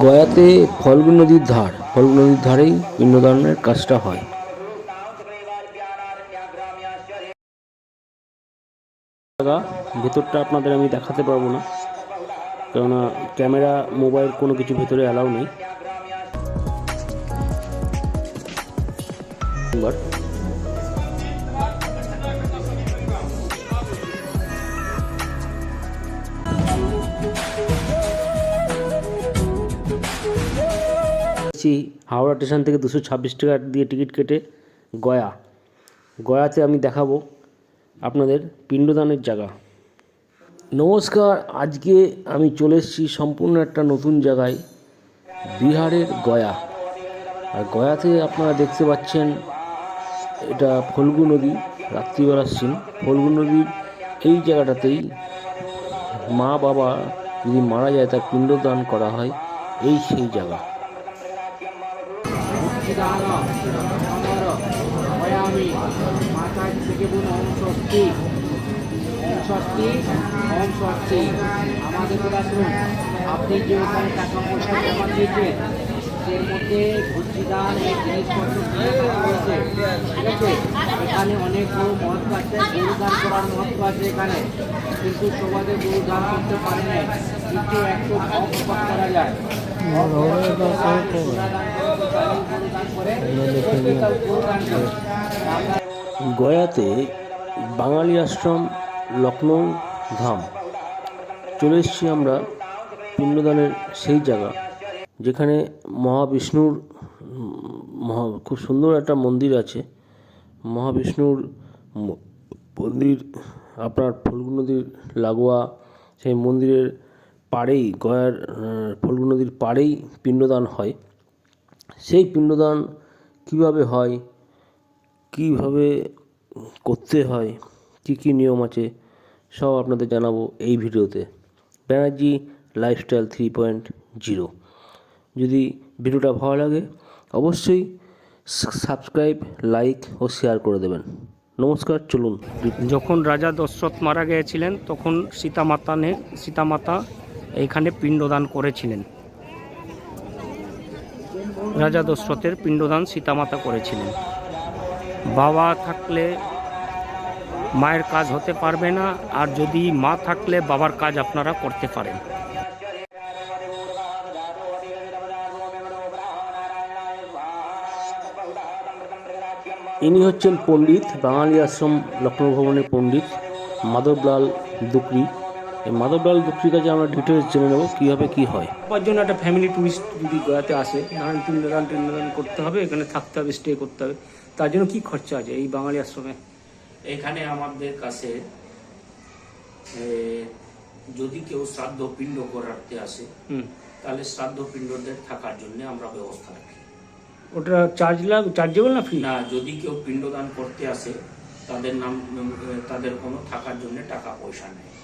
গয়াতে ফল্গু নদীর ধার। ফল্গু নদীর ধারেই পিণ্ডদানের কাজটা হয়। ভেতরটা আপনাদের আমি দেখাতে পারব না, কেননা ক্যামেরা, মোবাইল কোনো কিছু ভেতরে অ্যালাউ নেই। বাট হাওড়া স্টেশন থেকে দুশো ছাব্বিশ টাকা দিয়ে টিকিট কেটে গয়া। গয়াতে আমি দেখাবো আপনাদের পিণ্ডদানের জায়গা। নমস্কার, আজকে আমি চলে এসেছি সম্পূর্ণ একটা নতুন জায়গায়, বিহারের গয়া। আর গয়াতে আপনারা দেখতে পাচ্ছেন এটা ফল্গু নদী, রাত্রিবেলার সিন ফল্গু নদীর এই জায়গাটাতেই মা বাবা যদি মারা যায় তার পিণ্ডদান করা হয়, এই সেই জায়গা। দান অমর ভয়ামি মাতা থেকে বোন ওম স্বস্তি ওম আমাদের কথা আপনি যে ওখানে টাকা পয়সা জমা দিয়েছেন, এর মধ্যে দান এই জিনিসপত্র হয়েছে, ঠিক আছে? এখানে অনেক গরু মহত্ব আছে গরু দান করার মহত্ব আছে এখানে, কিন্তু সবাই গরু দান করতে পারে না কিন্তু একটু অপবাদ করা যায়। গয়াতে বাঙালি আশ্রম লখনৌ ধাম। চলে এসেছি আমরা পিণ্ডদানের সেই জায়গা, যেখানে মহাবিষ্ণুর মহা, খুব সুন্দর একটা মন্দির আছে। মহাবিষ্ণুর মন্দির, আপনার ফল্গু নদীর লাগোয়া, সেই মন্দিরের পাড়েই, গয়ার ফল্গু নদীর পাড়েই পিণ্ডদান হয়। সেই পিণ্ডদান কীভাবে হয়? কীভাবে করতে হয়? কী কী নিয়ম আছে? সব আপনাদের জানাব এই ভিডিওতে। Banerjee lifestyle three point zero. যদি ভিডিওটা ভালো লাগে, অবশ্যই সাবস্ক্রাইব, লাইক ও শেয়ার করে দেবেন। নমস্কার, চলুন। যখন রাজা দশরথ মারা গিয়েছিলেন, তখন সীতামাতা নে সীতামাতা এইখানে পিণ্ডদান করেছিলেন। রাজা দশরথের পিণ্ডদান সীতামাতা করেছিলেন। বাবা থাকলে মায়ের কাজ হতে পারবে না, আর যদি মা থাকলে বাবার কাজ আপনারা করতে পারেন। ইনি হচ্ছেন পণ্ডিত, বাঙালি আশ্রম লক্ষ্ণৌ ভবনের পণ্ডিত মাধবলাল দুকরি এই মাধবলাল দুকরির কাছে আমরা ডিটেলস জেনে নেব কীভাবে কী হয়। সবার জন্য একটা ফ্যামিলি ট্যুরিস্ট যদি গয়াতে আসে ধরেন পিণ্ডদান টিণ্ডদান করতে হবে এখানে থাকতে হবে স্টে করতে হবে তার জন্য কী খরচা আছে এই বাঙালি আশ্রমে? এখানে আমাদের কাছে যদি কেউ শ্রাদ্ধ পিণ্ড করাতে আসে হুম। তাহলে শ্রাদ্ধ পিণ্ডদের থাকার জন্য আমরা ব্যবস্থা রাখি। ওটা চার্জ লাগ চার্জেবল না ফ্রি না যদি কেউ পিণ্ডদান করতে আসে তাদের নাম তাদের কোনো থাকার জন্য টাকা পয়সা নেই। যদি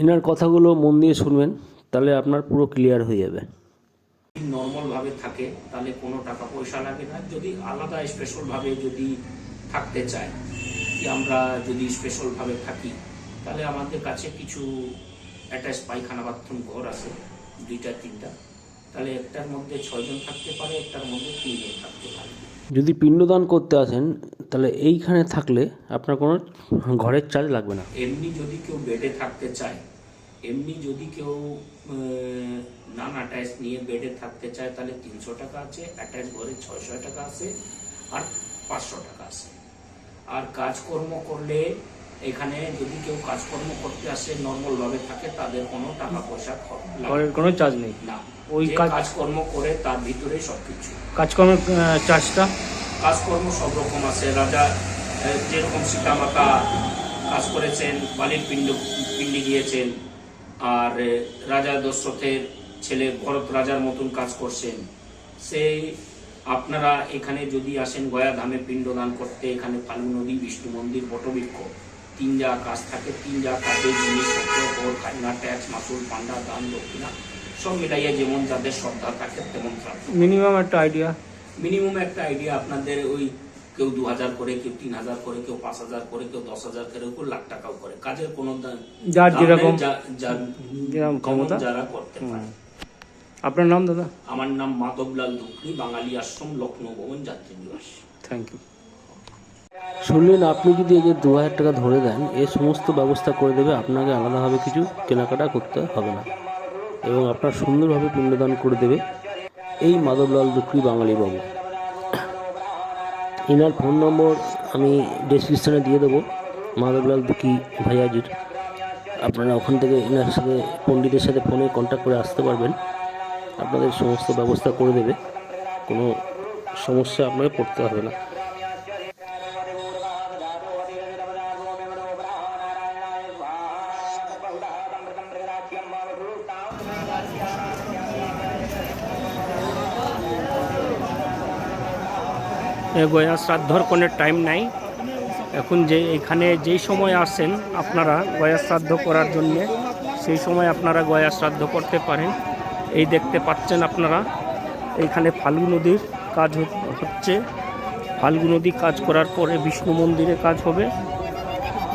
এনার কথাগুলো মন দিয়ে শুনবেন তাহলে আপনার পুরো ক্লিয়ার হয়ে যাবে। নর্মাল ভাবে থাকে তাহলে কোনো টাকা পয়সা লাগে না। যদি আলাদা স্পেশাল ভাবে যদি থাকতে চায় কি আমরা যদি স্পেশাল ভাবে থাকি তাহলে আমাদের কাছে কিছু অ্যাটাচ পায়খানা বাথরুম ঘর আছে দুইটা তিনটা। তাহলে একটার মধ্যে ছয়জন থাকতে পারে একটার মধ্যে তিনজন থাকতে পারে। যদি পিণ্ডদান করতে আসেন তাহলে এইখানে থাকলে আপনার কোনো ঘরের চার্জ লাগবে না। এমনি যদি কেউ বেডে থাকতে চায় এমনি যদি কেউ নান অ্যাটাচ নিয়ে বেডে থাকতে চায় তাহলে তিনশো টাকা আছে অ্যাটাচ ঘরে ছয়শো টাকা আছে আর পাঁচশো টাকা আছে। আর কাজকর্ম করলে এখানে যদি কেউ কাজকর্ম করতে আসে নর্মাল ভাবে থাকে তাদের কোনো টাকা পয়সা ঘরের কোনো চার্জ নেই। না। ওই কাজকর্ম করে তার ভিতরে সবকিছু। কাজকর্মের চার্জটা কাজকর্ম সব রকম আছে। রাজা যেরকম সীতামাতা কাজ করেছেন, বালির পিণ্ড, পিণ্ডি গিয়েছেন, আর রাজা দশরথের ছেলে ভরত রাজার মতন কাজ করছেন। সেই আপনারা এখানে যদি আসেন গয়া ধামে পিণ্ডদান করতে, এখানে ফাল্গু নদী, বিষ্ণু মন্দির, বটবৃক্ষ, তিন যা কাজ থাকে, তিন যা কাজের জিনিসপত্র খাজনা, ট্যাক্স, মাসুল, পান্ডা, দান, দক্ষিণা, সব মিলাইয়া যেমন যাদের শ্রদ্ধা থাকে, তেমন মিনিমাম একটা আইডিয়া মিনিমাম একটা আইডিয়া আপনাদের ওই কেউ দু হাজার করে কেউ তিন হাজার করে কেউ পাঁচ হাজার করে কেউ দশ হাজার করে কেউ লাখ টাকাও করে। কাজের কোনো যার যেরকম যা- যার যেরকম ক্ষমতা। যারা করতে পারে। আপনার নাম দাদা? আমার নাম মাধবলাল ধুকরি বাঙালি আশ্রম লক্ষ্ণৌ ভবন যাত্রী নিবাস। থ্যাংক ইউ শুনলেন আপনি যদি এই যে দু হাজার টাকা ধরে দেন এ সমস্ত ব্যবস্থা করে দেবে আপনাকে আলাদাভাবে কিছু কেনাকাটা করতে হবে না। এবং আপনার সুন্দরভাবে পিণ্ডদান করে দেবে। এই মাধবলাল দুঃখী বাঙালি বাবু। এনার ফোন নম্বর আমি ডেসক্রিপশানে দিয়ে দেবো, মাধবলাল দুঃখী ভাইয়াজির। আপনারা ওখান থেকে এনার সাথে, পণ্ডিতের সাথে ফোনে কন্ট্যাক্ট করে আসতে পারবেন। আপনাদের সমস্ত ব্যবস্থা করে দেবে। কোনো সমস্যা আপনাকে পড়তে হবে না। গয়া শ্রাদ্ধর কোনো টাইম নাই। এখন যে এখানে যেই সময় আসেন আপনারা গয়া শ্রাদ্ধ করার জন্যে, সেই সময় আপনারা গয়া শ্রাদ্ধ করতে পারেন। এই দেখতে পাচ্ছেন আপনারা, এইখানে ফাল্গু নদীর কাজ হচ্ছে। ফাল্গু নদী কাজ করার পরে বিষ্ণু মন্দিরে কাজ হবে,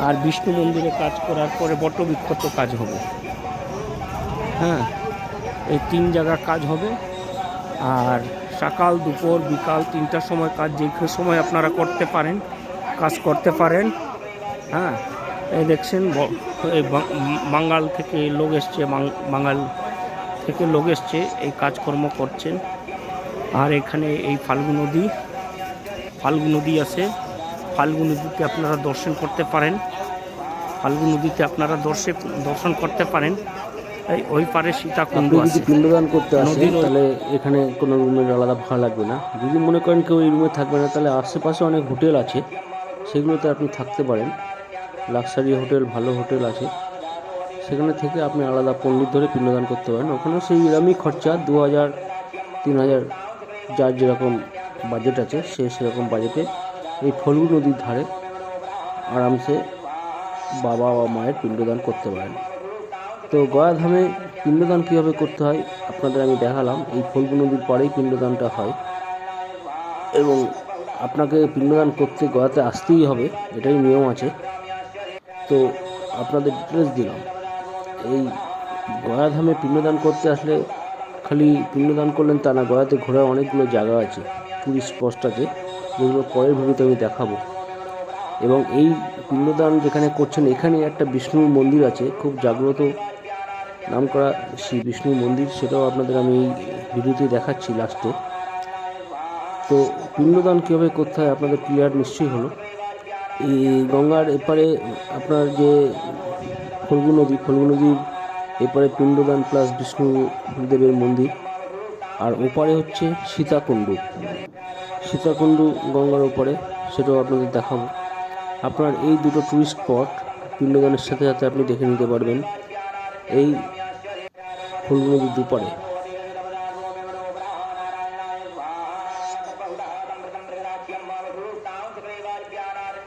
আর বিষ্ণু মন্দিরে কাজ করার পরে বটবৃক্ষত কাজ হবে। হ্যাঁ এই তিন জায়গা কাজ হবে, আর সকাল, দুপুর, বিকাল, তিনটার সময় কাজ, যে সময় আপনারা করতে পারেন, কাজ করতে পারেন। হ্যাঁ এই দেখছেন, ব- এই বাঙ্গাল থেকে লোক এসছে বাঙাল থেকে লোক এসছে, এই কাজকর্ম করছেন। আর এখানে এই ফাল্গু নদী ফাল্গু নদী আছে। ফাল্গু নদীতে আপনারা দর্শন করতে পারেন। ফাল্গু নদীতে আপনারা দর্শে, দর্শন করতে পারেন। এই ওই পারে সীতাকুণ্ড যদি আছে। পিণ্ডদান করতে আসেন তাহলে এখানে কোনো রুমের আলাদা ভাড়া লাগবে না। যদি মনে করেন কেউ এই রুমে থাকবে না তাহলে আশেপাশে অনেক হোটেল আছে। সেগুলোতে আপনি থাকতে পারেন। লাক্সারি হোটেল ভালো হোটেল আছে। সেখানে থেকে আপনি আলাদা পণ্ডিত ধরে পিণ্ডদান করতে পারেন। ওখানে সেই এরমই খরচা দু হাজার তিন হাজার যার যেরকম বাজেট আছে সে সেরকম বাজেটে এই ফলগু নদীর ধারে আরামসে বাবা বা মায়ের পিণ্ডদান করতে পারেন। তো গয়াধামে পিণ্ডদান কীভাবে করতে হয়, আপনাদের আমি দেখালাম। এই ফল্গু নদীর পরেই পিণ্ডদানটা হয়। এবং আপনাকে পিণ্ডদান করতে গয়াতে আসতেই হবে, এটাই নিয়ম আছে। তো আপনাদের ডিটেলস দিলাম। এই গয়াধামে পিণ্ডদান করতে আসলে খালি পিণ্ডদান করলেন তা না, গয়াতে ঘোরার অনেকগুলো জায়গা আছে টুরিস্ট স্পট আছে, যেগুলো পরের ভিডিওতে আমি দেখাবো। এবং এই পিণ্ডদান যেখানে করছেন এখানে একটা বিষ্ণুর মন্দির আছে, খুব জাগ্রত নাম করা শ্রী বিষ্ণুর মন্দির, সেটাও আপনাদের আমি এই ভিডিওতে দেখাচ্ছি লাস্টে তো পিণ্ডদান কীভাবে করতে হয় আপনাদের ক্লিয়ার নিশ্চয়ই হলো। এই গঙ্গার এপারে আপনার যে ফল্গু নদী, ফল্গু নদীর এপারে পিণ্ডদান প্লাস বিষ্ণু দেবের মন্দির। আর ওপারে হচ্ছে সীতাকুণ্ড। সীতাকুণ্ড গঙ্গার ওপারে, সেটাও আপনাদের দেখাবো। আপনার এই দুটো টুরিস্ট স্পট পিণ্ডদানের সাথে সাথে আপনি দেখে নিতে পারবেন। এই ফল্গু নদীর দুপারে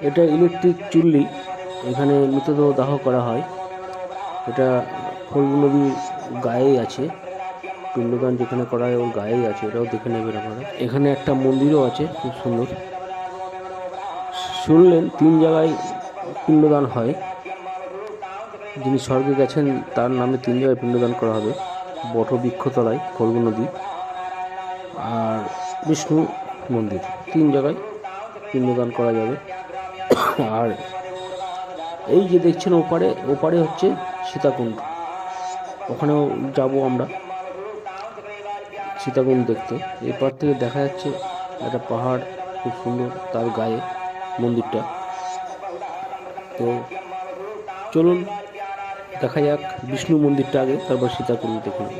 এটা ইলেকট্রিক চুল্লি, এখানে মৃতদেহ দাহ করা হয়। এটা ফল্গু নদীর গায়েই আছে। পিণ্ডদান যেখানে করা হয় ওর গায়েই আছে, এটাও দেখে নেবেন আপনারা। এখানে একটা মন্দিরও আছে, খুব সুন্দর। শুনলেন, তিন জায়গায় পিণ্ডদান হয়। যিনি স্বর্গে গেছেন, তার নামে তিন জায়গায় পিণ্ডদান করা হবে। বটবৃক্ষতলায় ফল্গু নদী আর বিষ্ণু মন্দির। তিন জায়গায় পিণ্ডদান করা যাবে। আর এই যে দেখছেন ওপারে ওপারে হচ্ছে সীতাকুণ্ড। ওখানেও যাব আমরা সীতাকুণ্ড দেখতে। এপার থেকে দেখা যাচ্ছে একটা পাহাড় খুব সুন্দর তার গায়ে মন্দিরটা। তো চলুন দেখা যাক বিষ্ণু মন্দিরটা আগে, তারপর সীতাকুণ্ড দেখে নেব।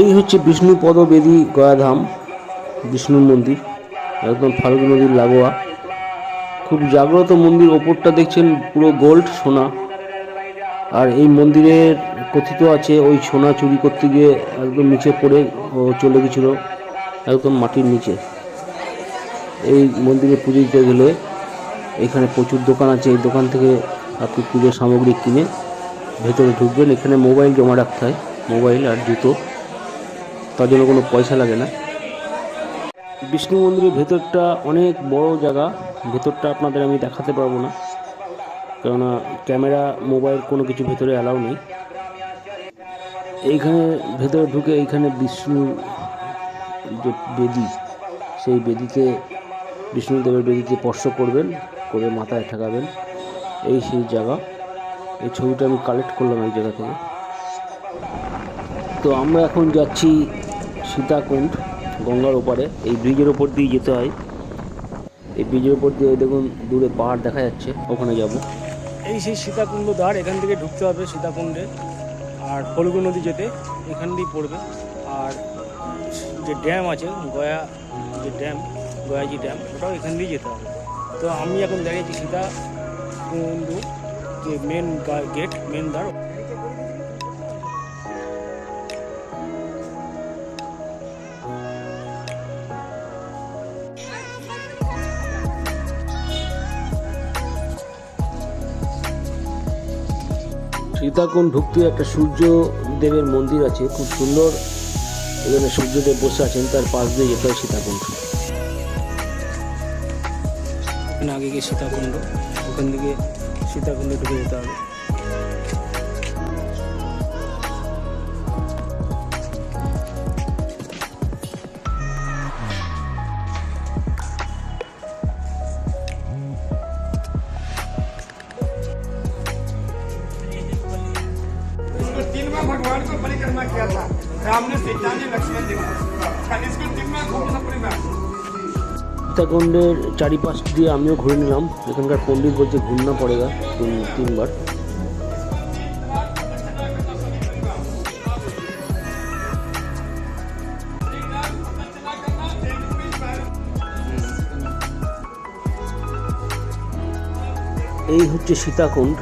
এই হচ্ছে বিষ্ণু পদবেদী গয়াধাম, বিষ্ণুর মন্দির, একদম ফাল্গু নদীর লাগোয়া। খুব জাগ্রত মন্দির, ওপরটা দেখছেন পুরো গোল্ড সোনা। আর এই মন্দিরের কথিত আছে, ওই সোনা চুরি করতে গিয়ে একদম নিচে পড়ে চলে গেছিল, একদম মাটির নিচে। এই মন্দিরে পুজো দিতে গেলে এখানে প্রচুর দোকান আছে, এই দোকান থেকে আপনি পুজোর সামগ্রী কিনে ভেতরে ঢুকবেন। এখানে মোবাইল জমা রাখতে হয়, মোবাইল আর জুতো। তার জন্য কোনো পয়সা লাগে না। বিষ্ণু মন্দিরের ভেতরটা অনেক বড় জায়গা। ভেতরটা আপনাদের আমি দেখাতে পারব না। কেননা ক্যামেরা, মোবাইল কোনো কিছু ভেতরে অ্যালাউ নেই। এইখানে ভেতরে ঢুকে এইখানে বিষ্ণুর যে বেদি, সেই বেদিতে বিষ্ণুদেবের বেদিতে স্পর্শ করবেন, করে মাথায় ঠেকাবেন। এই সেই জায়গা। এই ছবিটা আমি কালেক্ট করলাম এই জায়গা থেকে। তো আমরা এখন যাচ্ছি সীতাকুণ্ড, গঙ্গার ওপারে। এই ব্রিজের ওপর দিয়ে যেতে হয়। এই ব্রিজের ওপর দিয়ে দেখুন, দূরে পাহাড় দেখা যাচ্ছে। ওখানে যাব। এই সেই সীতাকুণ্ড দ্বার এখান থেকে ঢুকতে হবে সীতাকুণ্ডে। আর ফলগু নদী যেতে এখান দিয়েই পড়বে। আর যে ড্যাম আছে, গয়া যে ড্যাম, গয়াজি ড্যাম, ওটাও এখান দিয়ে যেতে হবে। তো আমি এখন দাঁড়িয়েছি সীতাকুণ্ড যে মেন গেট মেন দ্বার। সীতাকুণ্ড ঢুকতে একটা সূর্য দেবের মন্দির আছে খুব সুন্দর। এখানে সূর্যদেব বসে আছেন তার পাশ দিয়ে যেতে হয় সীতাকুণ্ড। এখানে আগে গিয়ে সীতাকুণ্ড। गंदगी ಶೀತ ಗಂಧಿ भगवान को परिक्रमा किया था। राम ने सीता ने लक्ष्मण जी को इसको दिन में घूम में সীতাকুণ্ডের চারিপাশ দিয়ে আমিও ঘুরে নিলাম। এখানকার পণ্ডিত বলছে ঘুরনা পড়েগা তিন, তিনবার। এই হচ্ছে সীতাকুণ্ড।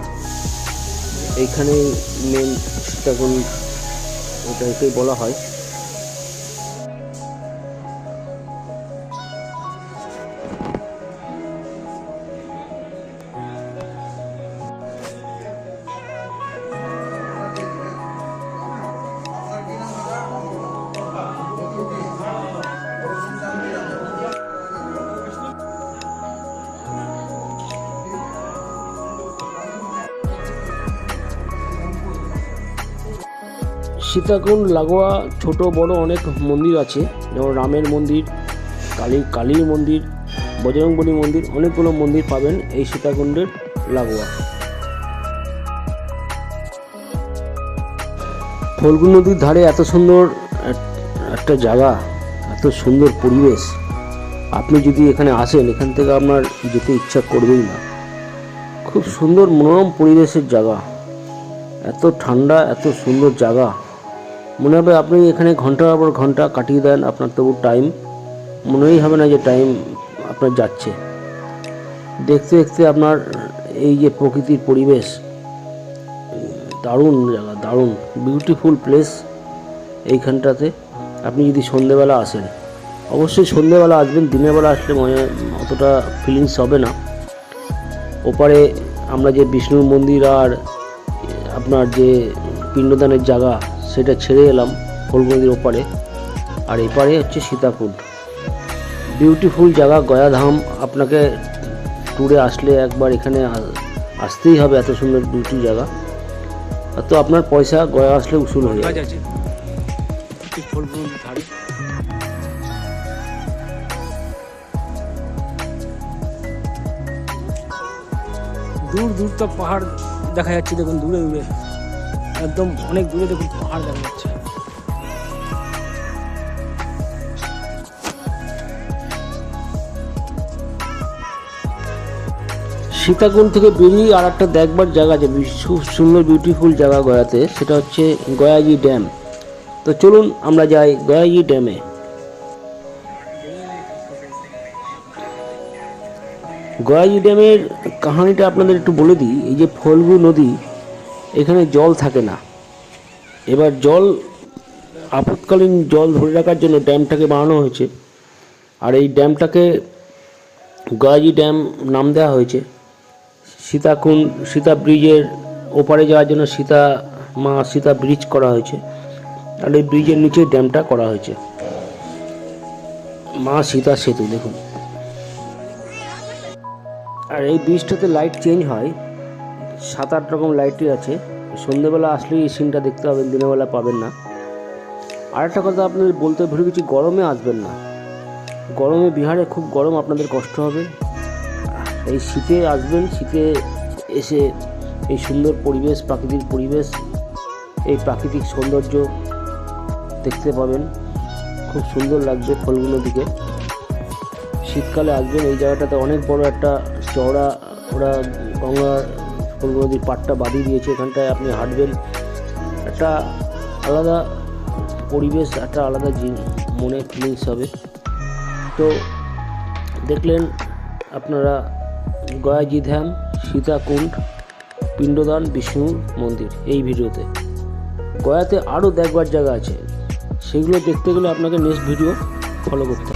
এইখানে মেন সীতাকুণ্ড ওটাকে বলা হয়। সীতাকুণ্ড, লাগোয়া, ছোট, বড় অনেক মন্দির আছে। যেমন রামের মন্দির, কালী, কালীর মন্দির, বজরংবলী মন্দির, অনেকগুলো মন্দির পাবেন এই সীতাকুণ্ডের লাগোয়া। ফল্গু নদীর ধারে এত সুন্দর একটা জায়গা, এত সুন্দর পরিবেশ। আপনি যদি এখানে আসেন, এখান থেকে আপনার যেতে ইচ্ছা করবেই না। খুব সুন্দর মনোরম পরিবেশের জায়গা। এত ঠান্ডা, এত সুন্দর জায়গা। মনে হবে আপনি এখানে ঘণ্টার পর ঘণ্টা কাটিয়ে দেন, আপনার তবু টাইম মনেই হবে না যে টাইম আপনার যাচ্ছে। দেখতে দেখতে আপনার এই যে প্রকৃতির পরিবেশ, দারুণ জায়গা, দারুণ। বিউটিফুল প্লেস এইখানটাতে। আপনি যদি সন্ধেবেলা আসেন, অবশ্যই সন্ধেবেলা আসবেন দিনের বেলা আসলে মনে অতটা ফিলিংস হবে না। ওপারে আমরা যে বিষ্ণুর মন্দির আর আপনার যে পিণ্ডদানের জায়গা সেটা ছেড়ে এলাম ফলগুনদির ওপারে। আর এপারে হচ্ছে সীতাকুণ্ড। বিউটিফুল জায়গা, গয়াধাম। আপনাকে ট্যুরে আসলে একবার এখানে আসতেই হবে এত সুন্দর বিউটি জায়গা। তো আপনার পয়সা গয়া আসলে উসুল হয়ে যাবে। নদীর দূর দূর তো পাহাড় দেখা যাচ্ছে, দেখুন দূরে দূরে। একদম অনেক দূরে দেখুন পাহাড় দেখা যাচ্ছে। সীতাকুণ্ড থেকে বেরিয়ে আর একটা দেখবার জায়গা আছে খুব সুন্দর বিউটিফুল জায়গা গয়াতে, সেটা হচ্ছে গয়াজি ড্যাম। তো চলুন আমরা যাই গয়াজি ড্যামে। গয়াজি ড্যামের কাহানিটা আপনাদের একটু বলে দিই, এই যে ফলগু নদী এখানে জল থাকে না। এবার জল, আপৎকালীন জল ধরে রাখার জন্য ড্যামটাকে বানানো হয়েছে। আর এই ড্যামটাকে গাজি ড্যাম নাম দেওয়া হয়েছে। সীতাকুণ্ড সীতা ব্রিজের ওপারে যাওয়ার জন্য সীতা মা সীতা ব্রিজ করা হয়েছে। আর এই ব্রিজের নিচে ড্যামটা করা হয়েছে। মা সীতা সেতু, দেখুন। আর এই ব্রিজটাতে লাইট চেঞ্জ হয়। সাত আট রকম লাইটই আছে। সন্ধেবেলা আসলে এই সিনটা দেখতে পাবেন দিনের বেলা পাবেন না। আর একটা কথা, আপনাদের বলতে ভুলে গেছি, গরমে আসবেন না। গরমে বিহারে খুব গরম, আপনাদের কষ্ট হবে। এই শীতে আসবেন, শীতে এসে এই সুন্দর পরিবেশ, প্রাকৃতিক পরিবেশ, এই প্রাকৃতিক সৌন্দর্য দেখতে পাবেন। খুব সুন্দর লাগবে ফলগুলো দিকে শীতকালে আসবেন, এই জায়গাটাতে অনেক বড় একটা চওড়া, ওরা গঙ্গার ফলগু নদীর পাটটা বাঁধিয়ে দিয়েছে, এখানটায় আপনি হাঁটবেন। একটা আলাদা পরিবেশ, একটা আলাদা মনে ফিলিংস হবে। তো দেখলেন আপনারা গয়াজি ধাম সীতাকুণ্ড, পিণ্ডদান, বিষ্ণু মন্দির এই ভিডিওতে। গয়াতে আরও দেখবার জায়গা আছে। সেগুলো দেখতে গেলে আপনাকে নেক্সট ভিডিও ফলো করতে